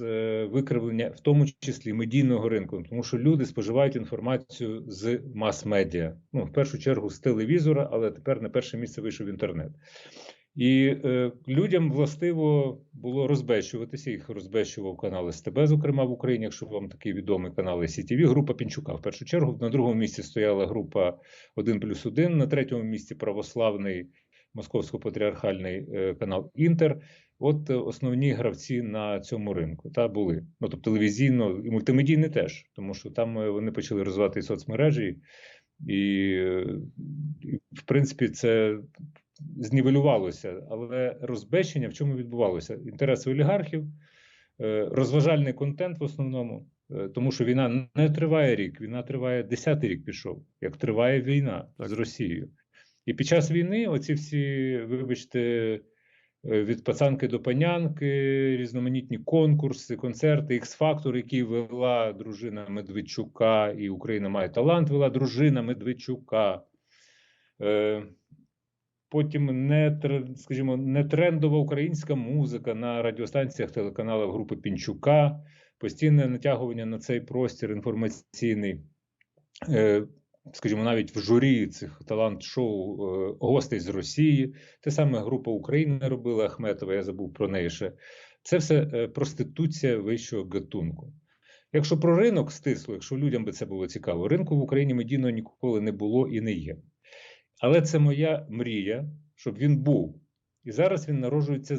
е, викривлення, в тому числі медійного ринку, тому що люди споживають інформацію з мас-медіа. Ну, в першу чергу з телевізора, але тепер на перше місце вийшов інтернет. І е, людям властиво було розбещуватися. Їх розбещував канал СТБ, зокрема в Україні, якщо вам такий відомий канал СІТВ, група Пінчука. В першу чергу на другому місці стояла група 1 плюс 1, на третьому місці православний московсько-патріархальний е, канал Інтер. От е, основні гравці на цьому ринку та були. Ну тобто телевізійно і мультимедійний теж, тому що там е, вони почали розвивати і соцмережі, і, і в принципі це знівелювалося. Але розбещення в чому відбувалося? Інтереси олігархів, розважальний контент в основному, тому що війна не триває рік, війна триває десятий рік пішов, як триває війна з Росією. І під час війни оці всі, вибачте, е, від пацанки до панянки, різноманітні конкурси, концерти, X-Factor, який вела дружина Медведчука, і Україна має талант, вела дружина Медведчука. Е, Потім не скажімо, не трендова українська музика на радіостанціях телеканалів групи Пінчука, постійне натягування на цей простір інформаційний. Скажімо, навіть в журі цих талант-шоу е, гостей з Росії. Те саме група України робила Ахметова, я забув про неї ще. Це все е, проституція вищого гатунку. Якщо про ринок стисло, якщо людям би це було цікаво, ринку в Україні медійно ніколи не було і не є. Але це моя мрія, щоб він був. І зараз він народжується